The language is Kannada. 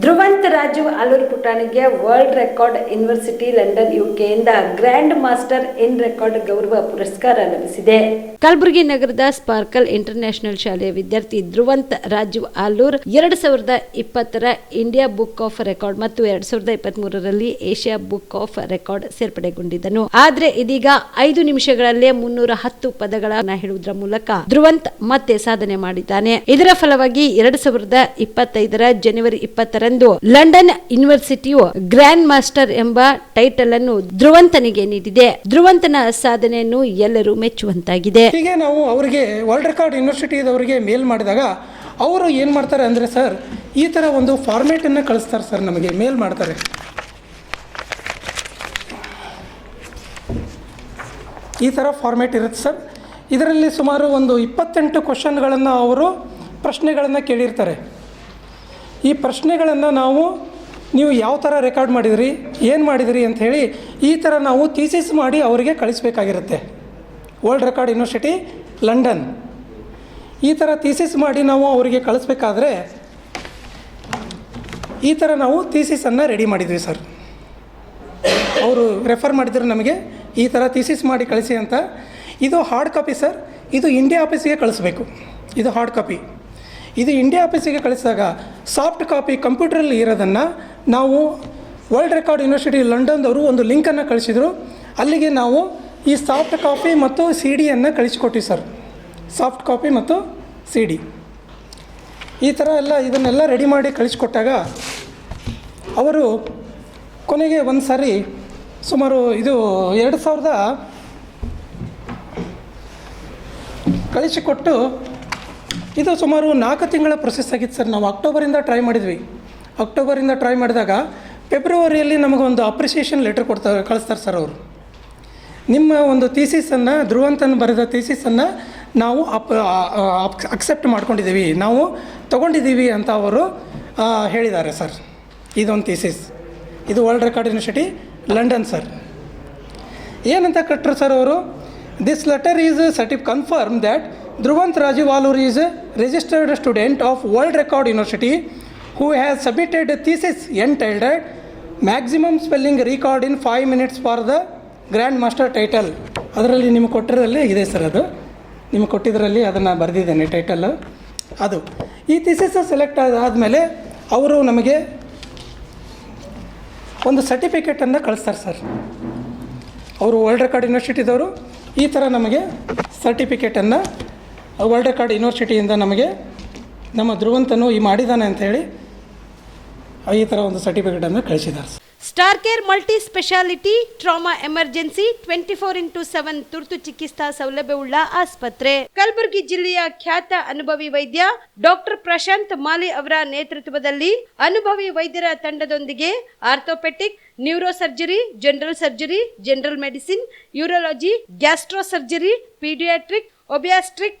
ಧ್ರುವಂತ್ ರಾಜು ಅಲೂರು ಪುಟಾಣಿಗೆ ವರ್ಲ್ಡ್ ರೆಕಾರ್ಡ್ ಯೂನಿವರ್ಸಿಟಿ ಲಂಡನ್ ಯುಕೆಯಿಂದ ಗ್ರ್ಯಾಂಡ್ ಮಾಸ್ಟರ್ ಇನ್ ರೆಕಾರ್ಡ್ ಗೌರವ ಪುರಸ್ಕಾರ ಲಭಿಸಿದೆ. ಕಲಬುರಗಿ ನಗರದ ಸ್ಪಾರ್ಕಲ್ ಇಂಟರ್ನ್ಯಾಷನಲ್ ಶಾಲೆಯ ವಿದ್ಯಾರ್ಥಿ ಧ್ರುವಂತ್ ರಾಜು ಆಲೂರ್ ಎರಡ್ ಸಾವಿರದ ಇಪ್ಪತ್ತರ ಇಂಡಿಯಾ ಬುಕ್ ಆಫ್ ರೆಕಾರ್ಡ್ ಮತ್ತು ಎರಡ್ ಸಾವಿರದ ಇಪ್ಪತ್ತ್ ಮೂರರಲ್ಲಿ ಏಷ್ಯಾ ಬುಕ್ ಆಫ್ ರೆಕಾರ್ಡ್ ಸೇರ್ಪಡೆಗೊಂಡಿದ್ದನು. ಆದ್ರೆ ಇದೀಗ ಐದು ನಿಮಿಷಗಳಲ್ಲೇ ಮುನ್ನೂರ ಹತ್ತು ಪದಗಳನ್ನ ಹೇಳುವುದರ ಮೂಲಕ ಧ್ರುವಂತ್ ಮತ್ತೆ ಸಾಧನೆ ಮಾಡಿದ್ದಾನೆ. ಇದರ ಫಲವಾಗಿ ಎರಡ್ ಸಾವಿರದ ಇಪ್ಪತ್ತೈದರ ಜನವರಿ ಇಪ್ಪತ್ತರಂದು ಲಂಡನ್ ಯೂನಿವರ್ಸಿಟಿಯು ಗ್ರ್ಯಾಂಡ್ ಮಾಸ್ಟರ್ ಎಂಬ ಟೈಟಲ್ ಅನ್ನು ಧ್ರುವಂತನಿಗೆ ನೀಡಿದೆ. ಧ್ರುವಂತನ ಸಾಧನೆಯನ್ನು ಎಲ್ಲರೂ ಮೆಚ್ಚುವಂತಾಗಿದೆ. ಹೀಗೆ ನಾವು ಅವರಿಗೆ ವರ್ಲ್ಡ್ ರೆಕಾರ್ಡ್ ಯೂನಿವರ್ಸಿಟಿದವರಿಗೆ ಮೇಲ್ ಮಾಡಿದಾಗ ಅವರು ಏನು ಮಾಡ್ತಾರೆ ಅಂದರೆ ಸರ್, ಈ ಥರ ಒಂದು ಫಾರ್ಮೇಟನ್ನು ಕಳಿಸ್ತಾರೆ ಸರ್ ನಮಗೆ. ಮೇಲ್ ಮಾಡ್ತಾರೆ. ಈ ಥರ ಫಾರ್ಮೇಟ್ ಇರುತ್ತೆ ಸರ್. ಇದರಲ್ಲಿ ಸುಮಾರು ಒಂದು ಇಪ್ಪತ್ತೆಂಟು ಕ್ವಶನ್ಗಳನ್ನು ಅವರು ಪ್ರಶ್ನೆಗಳನ್ನು ಕೇಳಿರ್ತಾರೆ. ಈ ಪ್ರಶ್ನೆಗಳನ್ನು ನಾವು ನೀವು ಯಾವ ಥರ ರೆಕಾರ್ಡ್ ಮಾಡಿದಿರಿ, ಏನು ಮಾಡಿದಿರಿ ಅಂತ ಹೇಳಿ ಈ ಥರ ನಾವು ಥೀಸಿಸ್ ಮಾಡಿ ಅವರಿಗೆ ಕಳಿಸ್ಬೇಕಾಗಿರುತ್ತೆ. ವರ್ಲ್ಡ್ ರೆಕಾರ್ಡ್ ಯೂನಿವರ್ಸಿಟಿ ಲಂಡನ್ ಈ ಥರ ಥೀಸಿಸ್ ಮಾಡಿ ನಾವು ಅವರಿಗೆ ಕಳಿಸ್ಬೇಕಾದ್ರೆ ಈ ಥರ ನಾವು ಥೀಸಿಸನ್ನು ರೆಡಿ ಮಾಡಿದ್ವಿ ಸರ್ ಅವರು ರೆಫರ್ ಮಾಡಿದ್ರು ನಮಗೆ, ಈ ಥರ ಥೀಸಿಸ್ ಮಾಡಿ ಕಳಿಸಿ ಅಂತ. ಇದು ಹಾರ್ಡ್ ಕಾಪಿ ಸರ್ ಇದು ಇಂಡಿಯಾ ಆಫೀಸಿಗೆ ಕಳಿಸ್ಬೇಕು. ಇದು ಹಾರ್ಡ್ ಕಾಪಿ ಇದು ಇಂಡಿಯಾ ಆಫೀಸಿಗೆ ಕಳಿಸಿದಾಗ ಸಾಫ್ಟ್ ಕಾಪಿ ಕಂಪ್ಯೂಟ್ರಲ್ಲಿ ಇರೋದನ್ನು ನಾವು ವರ್ಲ್ಡ್ ರೆಕಾರ್ಡ್ ಯೂನಿವರ್ಸಿಟಿ ಲಂಡನ್ದವರು ಒಂದು ಲಿಂಕನ್ನು ಕಳಿಸಿದರು. ಅಲ್ಲಿಗೆ ನಾವು ಈ ಸಾಫ್ಟ್ ಕಾಪಿ ಮತ್ತು ಸಿ ಡಿಯನ್ನು ಕಳಿಸಿಕೊಟ್ಟಿವಿ ಸರ್. ಸಾಫ್ಟ್ ಕಾಪಿ ಮತ್ತು ಸಿ ಡಿ ಈ ಥರ ಎಲ್ಲ ಇದನ್ನೆಲ್ಲ ರೆಡಿ ಮಾಡಿ ಕಳಿಸಿಕೊಟ್ಟಾಗ ಅವರು ಕೊನೆಗೆ ಒಂದು ಸಾರಿ ಸುಮಾರು ಇದು ಎರಡು ಸಾವಿರದ ಕಳಿಸಿಕೊಟ್ಟು ಇದು ಸುಮಾರು ನಾಲ್ಕು ತಿಂಗಳ ಪ್ರೊಸೆಸ್ ಆಗಿತ್ತು ಸರ್. ನಾವು ಅಕ್ಟೋಬರಿಂದ ಟ್ರೈ ಮಾಡಿದ್ವಿ. ಅಕ್ಟೋಬರಿಂದ ಟ್ರೈ ಮಾಡಿದಾಗ ಫೆಬ್ರವರಿಯಲ್ಲಿ ನಮಗೊಂದು ಅಪ್ರಿಸಿಯೇಷನ್ ಲೆಟ್ರ್ ಕೊಡ್ತಾರೆ ಕಳಿಸ್ತಾರೆ ಸರ್ ಅವರು. ನಿಮ್ಮ ಒಂದು ಥೀಸಿಸನ್ನು ಧ್ರುವಂತನ್ ಬರೆದ ಥೀಸಿಸನ್ನು ನಾವು ಅಪ್ ಅಕ್ಸೆಪ್ಟ್ ಮಾಡ್ಕೊಂಡಿದ್ದೀವಿ. ನಾವು ತೊಗೊಂಡಿದ್ದೀವಿ ಅಂತ ಅವರು ಹೇಳಿದ್ದಾರೆ ಸರ್. ಇದೊಂದು ಥೀಸಿಸ್ ಇದು world record university London sir. ಏನಂತ ಕಟ್ಟರು ಸರ್ ಅವರು? This letter is certify confirm that Dhruvanth Alur is registered student of world record university who has submitted thesis titled maximum spelling record in five minutes for the grand master title ಅದರಲ್ಲಿ ನಿಮಗೆ ಕೊಟ್ಟಿರೋದಲ್ಲಿ ಇದೆ ಸರ್ ಅದು. ನಿಮಗೆ ಕೊಟ್ಟಿದ್ದರಲ್ಲಿ ಅದನ್ನು ಬರೆದಿದ್ದೇನೆ ಟೈಟಲ್ ಅದು. ಈ ಥೀಸಿಸ್ ಸೆಲೆಕ್ಟ್ ಆದಮೇಲೆ ಅವರು ನಮಗೆ ಒಂದು ಸರ್ಟಿಫಿಕೇಟನ್ನು ಕಳಿಸ್ತಾರೆ ಸರ್. ಅವರು ವರ್ಲ್ಡ್ ರೆಕಾರ್ಡ್ ಯೂನಿವರ್ಸಿಟಿದವರು ಈ ಥರ ನಮಗೆ ಸರ್ಟಿಫಿಕೇಟನ್ನು ವರ್ಲ್ಡ್ ಯೂನಿವರ್ಸಿಟಿಯಿಂದ ನಮಗೆ ನಮ್ಮ ಧ್ರುವಂತನು ಈ ಮಾಡಿದ್ದಾನೆ ಅಂತ ಹೇಳಿ ಈ ಥರ ಒಂದು ಸರ್ಟಿಫಿಕೇಟನ್ನು ಕಳಿಸಿದ್ದಾರೆ star care multi speciality trauma emergency twenty four into seven ತುರ್ತು ಚಿಕಿತ್ಸಾ ಸೌಲಭ್ಯವುಳ್ಳ ಆಸ್ಪತ್ರೆ. ಕಲಬುರಗಿ ಜಿಲ್ಲೆಯ ಖ್ಯಾತ ಅನುಭವಿ ವೈದ್ಯ ಡಾಕ್ಟರ್ ಪ್ರಶಾಂತ್ ಮಾಲಿ ಅವರ ನೇತೃತ್ವದಲ್ಲಿ ಅನುಭವಿ ವೈದ್ಯರ ತಂಡದೊಂದಿಗೆ orthopaedic neuro surgery general surgery, general medicine, urology gastro surgery paediatric, obstetric